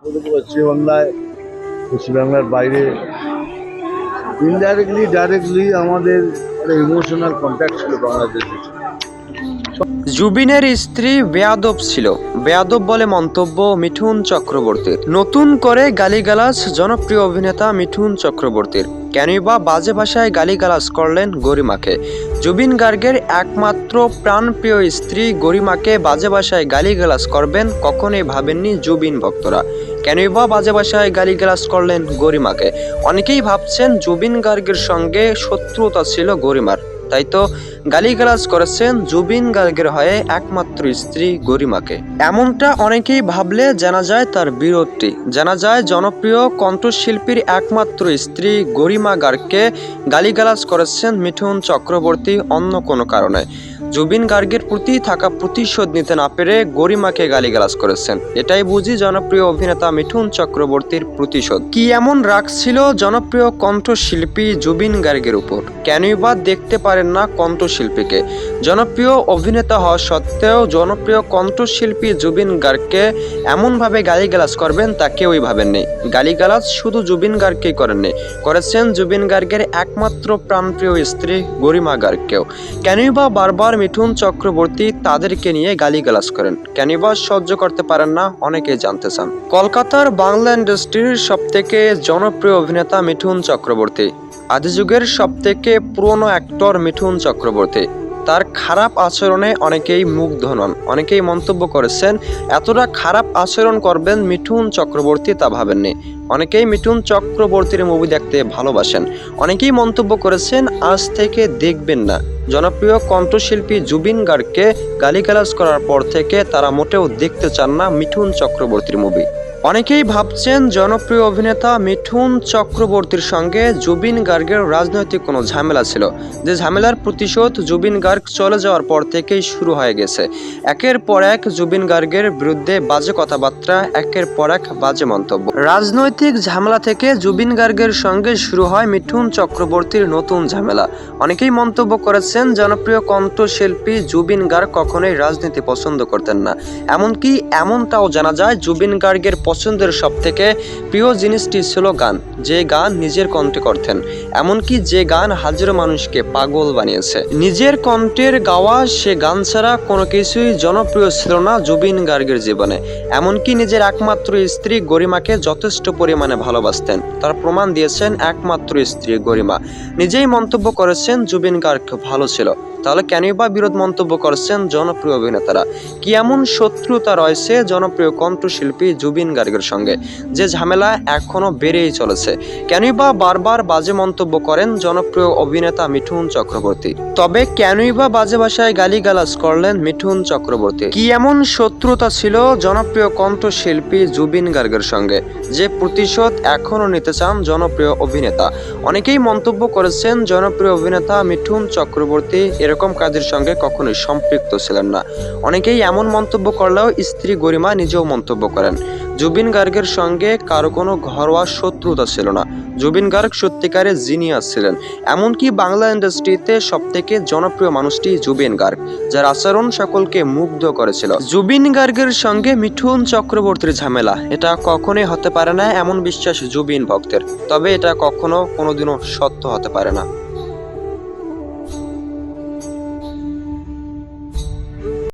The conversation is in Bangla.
পূর্ব পশ্চিমবাংলায় পশ্চিমবাংলার বাইরে। ইনডাইরেক্টলি ডাইরেক্টলি আমাদের ইমোশনাল কন্ট্যাক্ট ছিল বাংলাদেশের জুবিনের স্ত্রী বেয়াদব ছিল। বেয়াদব বলে মন্তব্য মিঠুন চক্রবর্তীর। নতুন করে গালিগালাজ, জনপ্রিয় অভিনেতা মিঠুন চক্রবর্তীর। কেনই বা বাজে ভাষায় গালিগালাজ করলেন গরিমাকে। জুবিন গার্গের একমাত্র প্রাণপ্রিয় স্ত্রী গরিমাকে বাজে ভাষায় গালিগালাজ করবেন কখনোই ভাবেননি জুবিন ভক্তরা। কেনই বা বাজে ভাষায় গালিগালাজ করলেন গরিমাকে। অনেকেই ভাবছেন জুবিন গার্গের সঙ্গে শত্রুতা ছিল গরিমার। তাই তো গালিগালাজ করেছেন জুবিন গার্গের হয়ে একমাত্র স্ত্রী গরিমাকে। এমনটা অনেকেই ভাবলে জানা যায় তার বিরোধটি জানা যায় জনপ্রিয় কণ্ঠশিল্পীর একমাত্র স্ত্রী গরিমা গার্গকে গালিগালাজ করেছেন মিঠুন চক্রবর্তী অন্য কোনো কারণে। জুবিন গার্গের প্রতি থাকা প্রতিশোধ নিতে না পেরে গরিমাকে গালিগালাজ করেছেন। এটাই বুঝি জনপ্রিয় অভিনেতা মিঠুন চক্রবর্তীর প্রতিশোধ। কি এমন রাগ ছিল জনপ্রিয় কণ্ঠশিল্পী জুবিন গার্গের উপর? কেনই বা দেখতে পারেন না কণ্ঠশিল্পীকে। জনপ্রিয় অভিনেতা হওয়া সত্ত্বেও জনপ্রিয় কণ্ঠশিল্পী জুবিন গার্গকে এমনভাবে গালিগালাজ করবেন তা কেউই ভাবেননি। গালিগালাজ শুধু জুবিন গার্গকেই করেননি, করেছেন জুবিন গার্গের একমাত্র প্রাণপ্রিয় স্ত্রী গরিমা গার্গকেও। কেনই বা বারবার মিঠুন চক্রবর্তী তাদেরকে নিয়ে গালিগালাজ করেন। বা সহ্য করতে পারেন না, অনেকেই জানতে চান। কলকাতার বাংলা ইন্ডাস্ট্রির সব থেকে জনপ্রিয় অভিনেতা মিঠুন চক্রবর্তী। আদিযুগের সব থেকে পুরনো অ্যাক্টর মিঠুন চক্রবর্তী। তার খারাপ আচরণে অনেকেই মুগ্ধ নন, অনেকেই মন্তব্য করেছেন, এতটা খারাপ আচরণ করবেন মিঠুন চক্রবর্তী তা ভাবেননি। অনেকেই মিঠুন চক্রবর্তীর মুভি দেখতে ভালোবাসেন, অনেকেই মন্তব্য করেছেন, আজ থেকে দেখবেন না। জনপ্রিয় কণ্ঠশিল্পী জুবিন গার্গকে গালিগালাজ করার পর থেকে তারা মোটেও দেখতে চান না মিঠুন চক্রবর্তীর মুভি। অনেকেই ভাবছেন জনপ্রিয় অভিনেতা মিঠুন চক্রবর্তীর সঙ্গে জুবিন গার্গের রাজনৈতিক কোনো ঝামেলা ছিল। যে ঝামেলার প্রতিশোধ জুবিন গার্গ চলে যাওয়ার পর থেকেই শুরু হয়ে গেছে। একের পর এক জুবিন গার্গের বিরুদ্ধে বাজে কথাবার্তা, একের পর এক বাজে মন্তব্য। রাজনৈতিক ঝামেলা থেকে জুবিন গার্গের সঙ্গে শুরু হয় মিঠুন চক্রবর্তীর নতুন ঝামেলা। অনেকেই মন্তব্য করেছেন জনপ্রিয় কণ্ঠশিল্পী জুবিন গার্গ কখনোই রাজনীতি পছন্দ করতেন না। এমনকি এমনটাও জানা যায়, জুবিন গার্গের পছন্দের সব থেকে প্রিয় জিনিসটি ছিল গান। যে গান নিজের কণ্ঠে করতেন, এমনকি যে গান হাজারো মানুষকে পাগল বানিয়েছে। নিজের কণ্ঠের গাওয়া সে গান ছাড়া কোনো কিছুই জনপ্রিয় ছিল না জুবিন গার্গের জীবনে। এমনকি নিজের একমাত্র স্ত্রী গরিমাকে যথেষ্ট পরিমাণে ভালোবাসতেন। তার প্রমাণ দিয়েছেন একমাত্র স্ত্রী গরিমা। নিজেই মন্তব্য করেছেন, জুবিন গার্গ ভালো ছিল। তাহলে কেনই বা বিরোধ মন্তব্য করছেন জনপ্রিয় অভিনেতারা? কি এমন শত্রুতা রয়েছে জনপ্রিয় কণ্ঠশিল্পী জুবিন গার্গের সঙ্গে। যে ঝামেলা এখনও বেড়েই চলেছে। কেনই বা বারবার বাজে মন্তব্য করেন জনপ্রিয় অভিনেতা মিঠুন চক্রবর্তী। তবে কেনই বা বাজে ভাষায় গালিগালাজ করলেন মিঠুন চক্রবর্তী। কি এমন শত্রুতা ছিল জনপ্রিয় কণ্ঠশিল্পী জুবিন গার্গের সঙ্গে? যে প্রতিশোধ এখনও নিতে চান জনপ্রিয় অভিনেতা। অনেকেই মন্তব্য করেছেন জনপ্রিয় অভিনেতা মিঠুন চক্রবর্তী এরকম কাজের সঙ্গে কখনোই সম্পৃক্ত ছিলেন না। অনেকেই এমন মন্তব্য করলেও স্ত্রী গরিমা নিজেও মন্তব্য করেন। জুবিন গার্গের সঙ্গে কারও কোনো ঘরোয়া শত্রুতা ছিল না। জুবিন গার্গ সত্যিকারের জিনিয়াস ছিলেন। এমনকি বাংলা ইন্ডাস্ট্রিতে সব থেকে জনপ্রিয় মানুষটি জুবিন গার্গ, যার আচরণ সকলকে মুগ্ধ করেছিল। জুবিন গার্গের সঙ্গে মিঠুন চক্রবর্তীর ঝামেলা, এটা কখনোই হতে পারে না, এমন বিশ্বাস জুবিন ভক্তের। তবে এটা কখনো কোনোদিনও সত্য হতে পারে না।